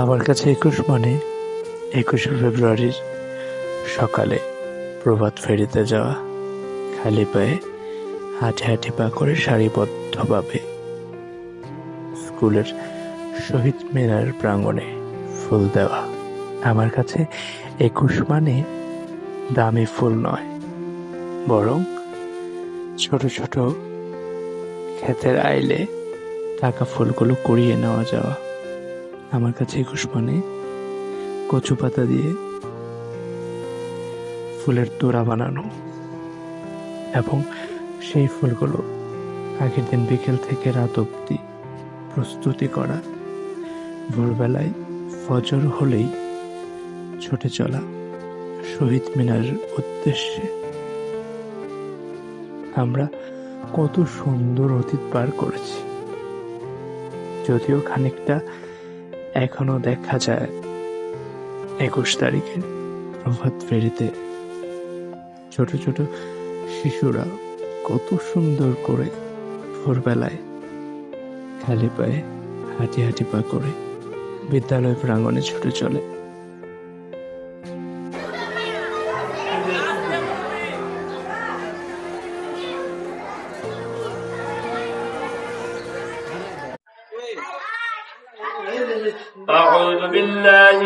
আমার কাছে একুশ মানে একুশে ফেব্রুয়ারির সকালে প্রভাত ফেরিতে যাওয়া খালি পায়ে হাঁটে হাঁটে পা করে সারিবদ্ধভাবে স্কুলের শহীদ মিনার প্রাঙ্গণে ফুল দেওয়া। আমার কাছে একুশ মানে দামি ফুল নয়, বরং ছোট ছোট ক্ষেতের আইলে টাকা ফুলগুলো কুড়িয়ে নেওয়া যাওয়া। আমার কাছে একুশ মানে কচু পাতা দিয়ে ফুলের তোড়া বানানো এবং সেই ফুলগুলো আগের দিন বিকেল থেকে রাত অবধি প্রস্তুতি করা। ভোরবেলায় ফজর হলেই ছুটে চলা শহীদ মিনার উদ্দেশ্যে। আমরা কত সুন্দর অতীত পার করেছি। যদিও খানিকটা এখনও দেখা যায়। একুশ তারিখে প্রভাত ফেরিতে। ছোট ছোট শিশুরা কত সুন্দর করে ভোরবেলায় খালি পায়ে হাঁটি হাঁটি পা করে বিদ্যালয় প্রাঙ্গনে ছুটে চলে।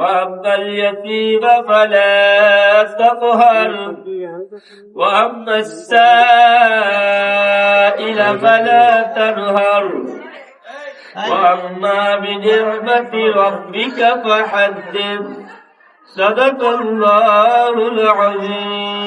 وأما اليتيم فلا تقهر وأما السائل فلا تنهر. وأما بنعمة ربك فحدث. صدق الله العظيم.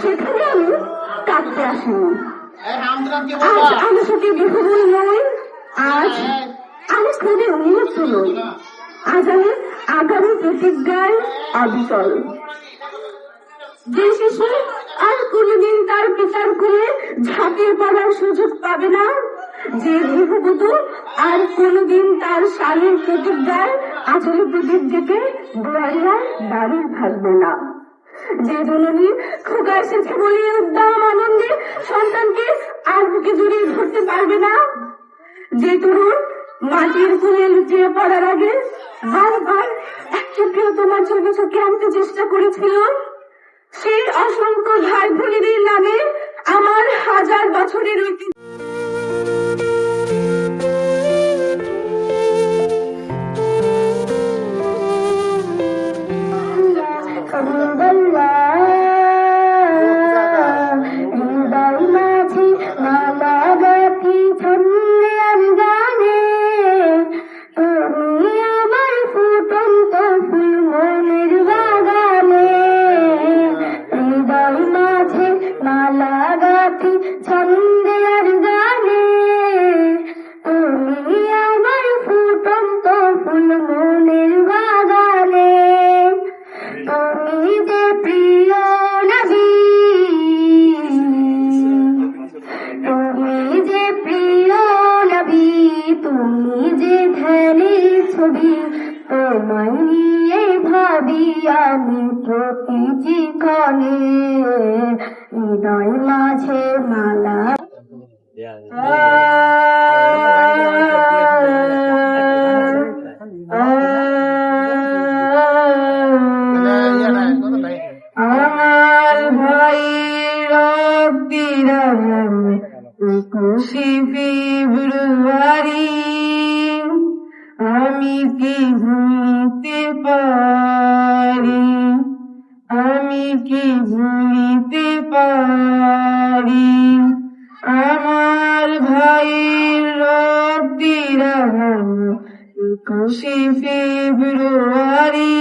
সেখানে আমি কাঁদতে আসিনি। আজ আমি শুধু বিহবল নই আজ আমি খুবই উন্মুক্ত নই আজ আমি আগামী প্রতিজ্ঞায় অবিচল। যে শিশু আর কোনদিন তার পিতার কোলে ঝাঁপিয়ে পড়ার সুযোগ পাবে না। যে গৃহবধূ আর কোনদিন তার স্বামীর প্রতিজ্ঞায় আচলে প্রদীপ ডেকে দুয়ারিয়ার দাঁড়িয়ে থাকবে না। যে জননী খোকা এসেছে বলে উদ্দাম আনন্দে সন্তানকে আর বুকে জড়িয়ে ধরতে পারবে না। যে তরুণ মাটির কোলে লুটিয়ে পড়ার আগে বারবার একটা প্রিয়তমার চোখে চোখে আনতে চেষ্টা করেছিল, সেই অসংখ্য ভাই বোনেদের নামে আমার হাজার বছরের ঐতিহ্য ফেব্রুয়ারি আমি কি ভুলতে পারি? আমি কি ভুলিতে পারি? আমার ভাইয়ের রক্তিরাম একুশে ফেব্রুয়ারি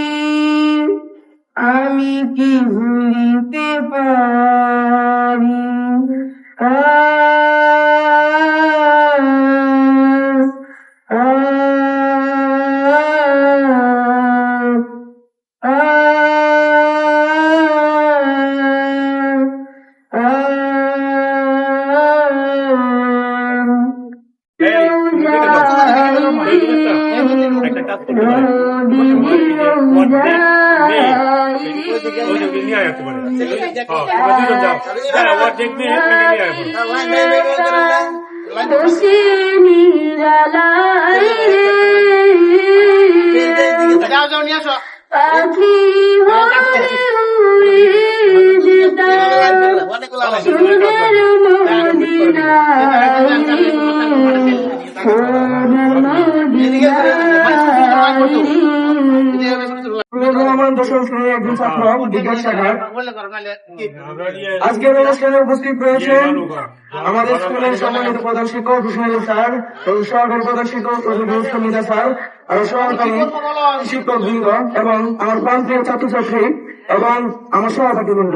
আমি কি ভুলিতে পারি? আ ওইদিকে নিয়ে আসতে পারে হ্যাঁ তোমরা দুজন যাও যারা ওর দেখবে নিয়ে আসবে যাও যাও নিয়ে আসো পাখি হয়ে উড়ে যেতাম সুন্দর আমার একজন ছাত্র বিজ্ঞান শাখার কি আজকের অনুষ্ঠানে উপস্থিত রয়েছেন আমাদের স্কুলের সম্মানিত প্রধান শিক্ষক হুসেন স্যার এবং সহকারী প্রধান শিক্ষক সমিতা স্যার আর সহকারী শিক্ষক বৃন্দ এবং আমার প্রান্তীয় ছাত্রছাত্রী এবং আমার সহপাঠী বৃন্দ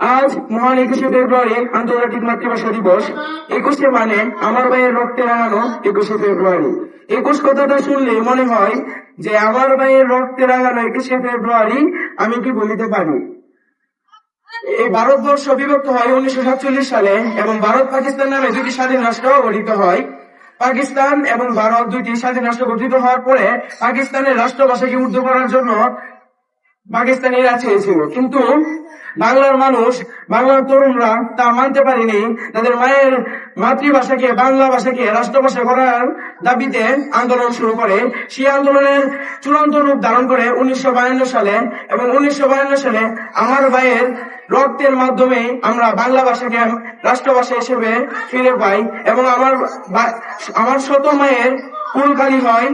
আজ মহান একুশে ফেব্রুয়ারি আন্তর্জাতিক মাতৃভাষা দিবস। একুশে মানে আমার ভাইয়ের রক্তে রাঙানো একুশে ফেব্রুয়ারি। একুশ কথাটা শুনলে মনে হয় যে আমার ভাইয়ের রক্তে রাঙানো একুশে ফেব্রুয়ারি আমি কি বলিতে পারি? এই ভারতবর্ষ বিভক্ত হয় উনিশশো সাতচল্লিশ সালে এবং ভারত পাকিস্তান নামে দুটি স্বাধীন রাষ্ট্র গঠিত হয়। পাকিস্তান এবং ভারত দুইটি স্বাধীন রাষ্ট্র গঠিত হওয়ার পরে পাকিস্তানের রাষ্ট্রভাষাকে উর্দু করার জন্য পাকিস্তানিরা চেয়েছিল। কিন্তু বাংলার মানুষ, বাংলার তরুণরা তা মানতে পারেনি। তাদের মায়ের মাতৃভাষাকে, বাংলা ভাষাকে রাষ্ট্রভাষা করার দাবিতে আন্দোলন শুরু করে। সেই আন্দোলনের চূড়ান্ত রূপ ধারণ করে উনিশশো বায়ান্ন সালে এবং উনিশশো বায়ান্ন সালে আমার ভাইয়ের রক্তের মাধ্যমে আমরা বাংলা ভাষাকে রাষ্ট্রভাষা হিসেবে ফিরে পাই এবং আমার আমার শত মায়ের কুলকালি হয়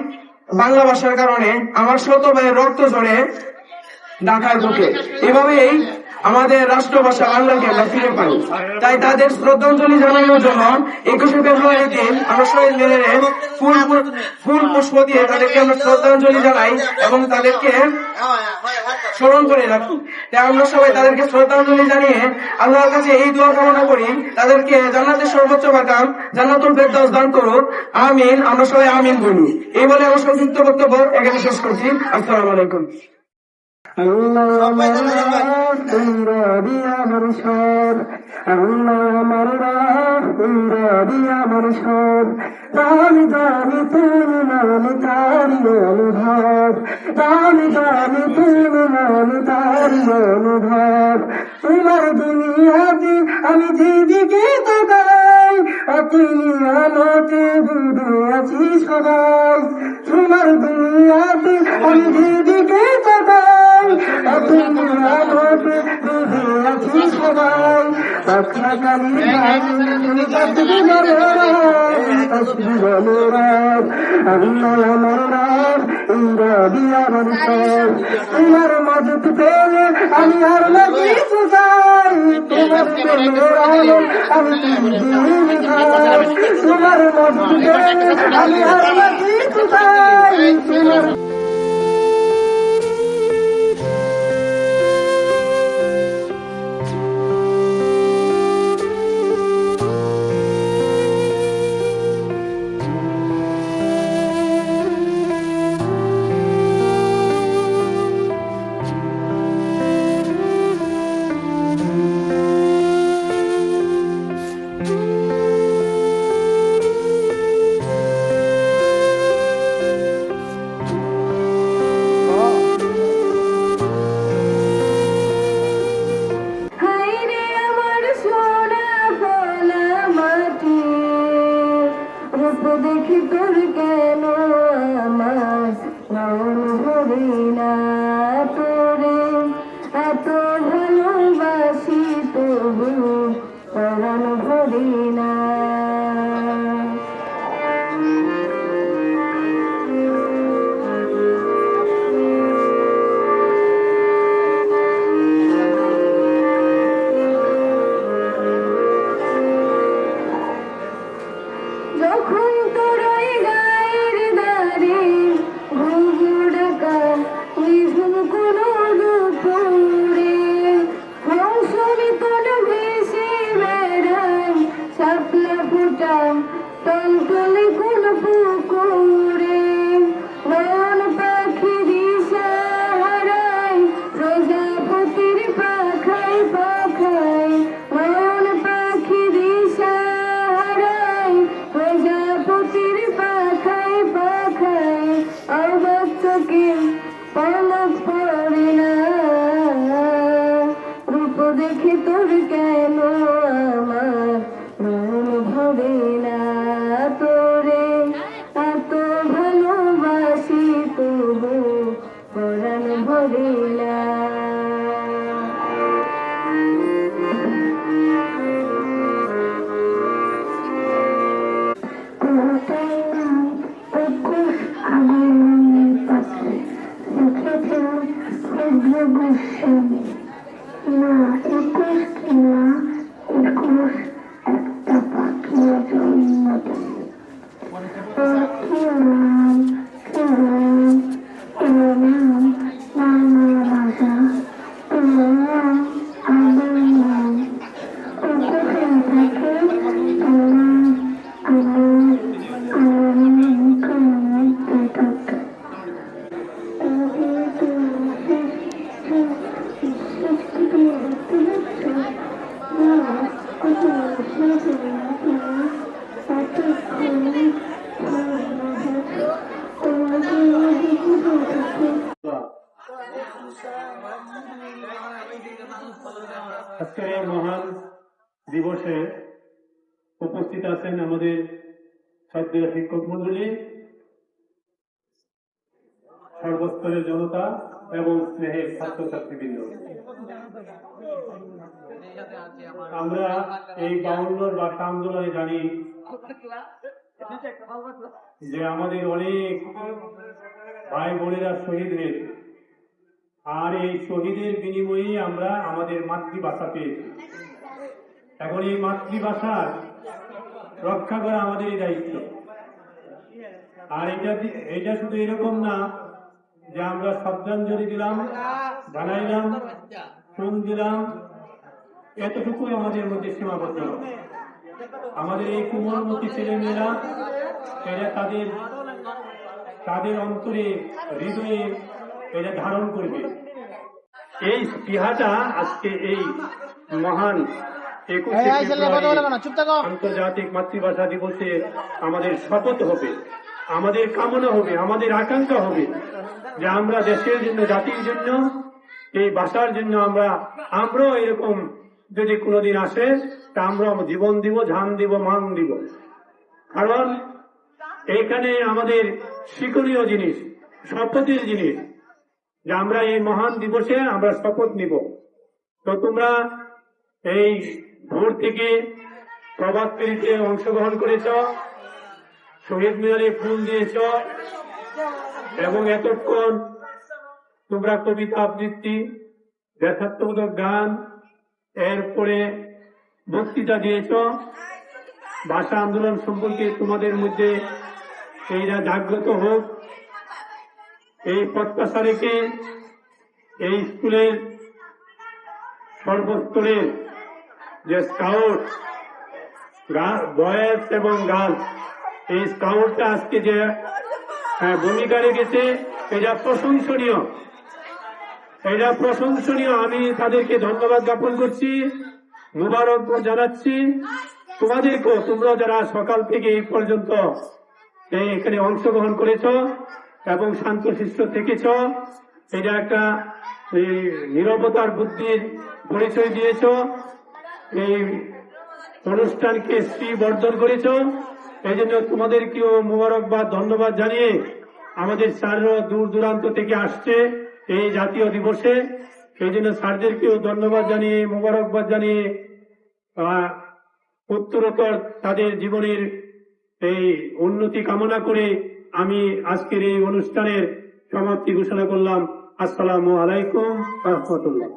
বাংলা ভাষার কারণে। আমার শত ভাইয়ের রক্ত ঝরে ঢাকায় ঢুকে এভাবেই আমাদের রাষ্ট্রভাষা বাংলাকে আমরা ফিরে পাই। তাই তাদের শ্রদ্ধাঞ্জলি জানানোর জন্য একুশে ফেব্রুয়ারি দিন আমরা শহীদ মিনারে ফুল ফুল পুষ্প দিয়ে তাদেরকে আমরা শ্রদ্ধাঞ্জলি জানাই এবং তাদেরকে স্মরণ করে রাখি। তাই আমরা সবাই তাদেরকে শ্রদ্ধাঞ্জলি জানিয়ে আল্লাহর কাছে এই দোয়া কামনা করি। তাদেরকে জান্নাতের সর্বোচ্চ বাকাম জান্নাতুল ফেরদাউস দান করুক। আমিন, আমরা সবাই আমিন বলি। এই বলে আমার সংযুক্ত বক্তব্য এখানে শেষ করছি। আসসালামু আলাইকুম। তোমরা দিয়া দিয়া তুমি নামি তারি অনুভব দামি দামি তুমি নামি তারি অনুভব তোমার দুনিয়াতে আমি যেদিকে তাকাই তুমি আলোতে ডুবে আছি সবাই তোমার দুনিয়াতে আমি যেদিকে তাকাই তোমার মদত পেলে আমি আর লাগি সুজাই তোমার তোমার মদত পেলে আমি আর লাগি সুজাই তোমার মদিনা টলটলে কোন পুকুরে মন আজকের মহান দিবসে উপস্থিত আছেন আমাদের শ্রদ্ধেয় শিক্ষক মন্ডলী, সর্বস্তরের জনতা এবং স্নেহের ছাত্রছাত্রীবৃন্দ। আমরা এই বাউন্নর ভাষা আন্দোলনে জানি যে আমাদের অনেক ভাই বোনেরা শহীদ হয়েছে। আর এই শহীদের বিনিময়ে আমরা আমাদের মাতৃভাষা পেয়েছি এখন এই মাতৃভাষার রক্ষা করা আমাদেরই দায়িত্ব। আর এটা এটা শুধু এরকম না যে আমরা শ্রদ্ধাঞ্জলি দিলাম, জানাইলাম, ফোন দিলাম, এতটুকুই আমাদের মধ্যে সীমাবদ্ধ। আমাদের এই কুমলমতি ছেলেমেয়েরা, এরা তাদের তাদের অন্তরে হৃদয়ে এটা ধারণ করবে। এই স্পৃহাটা আজকে এই মহান একুশে আন্তর্জাতিক মাতৃভাষা দিবসে আমাদের শপথ হবে আমাদের কামনা হবে আমাদের আকাঙ্ক্ষা হবে যে আমরা দেশের জন্য জাতির জন্য এই ভাষার জন্য আমরা আমরাও এরকম যদি কোনোদিন আসে তা আমরা জীবন দিব ঝান দিব মান দিব। কারণ এইখানে আমাদের শিক্ষণীয় জিনিস শপথের জিনিস যে আমরা এই মহান দিবসে আমরা শপথ নিব। তো তোমরা এই ভোর থেকে প্রভাত ফেরিতে অংশগ্রহণ করেছ, শহীদ মিনারে ফুল দিয়েছ, এবং এতক্ষণ তোমরা কবিতা আবৃত্তি দেশাত্মবোধক গান, এরপরে বক্তৃতা দিয়েছ। ভাষা আন্দোলন সম্পর্কে তোমাদের মধ্যে এইটা জাগ্রত হোক এই প্রত্যাশা রেখে এই স্কুলের সর্বস্তরের যে স্কাউট বয়েজ এবং গার্লস এই স্কাউটটা আজকে যে হ্যাঁ, ভূমিকা রেখেছে এটা প্রশংসনীয়। এটা প্রশংসনীয়। আমি তাদেরকে ধন্যবাদ জ্ঞাপন করছি মুবারক জানাচ্ছি। তোমাদেরকেও তোমরা যারা সকাল থেকে এই পর্যন্ত এখানে অংশগ্রহণ করেছ এবং শান্তশিষ্ট থেকেছ। এটা একটা এই নিরবতার বুদ্ধির পরিচয় দিয়েছ। এই অনুষ্ঠানকে শ্রী বর্ধন করেছ। এই জন্য তোমাদেরকেও মোবারকবাদ ধন্যবাদ জানিয়ে আমাদের স্যাররা দূর দূরান্ত থেকে আসছে এই জাতীয় দিবসে। এই জন্য স্যারদেরকেও ধন্যবাদ জানিয়ে, মোবারকবাদ জানিয়ে উত্তরোত্তর তাদের জীবনের এই উন্নতি কামনা করে আমি আজকের এই অনুষ্ঠানের সমাপ্তি ঘোষণা করলাম। আসসালামু আলাইকুম রহমতুল্লাহ।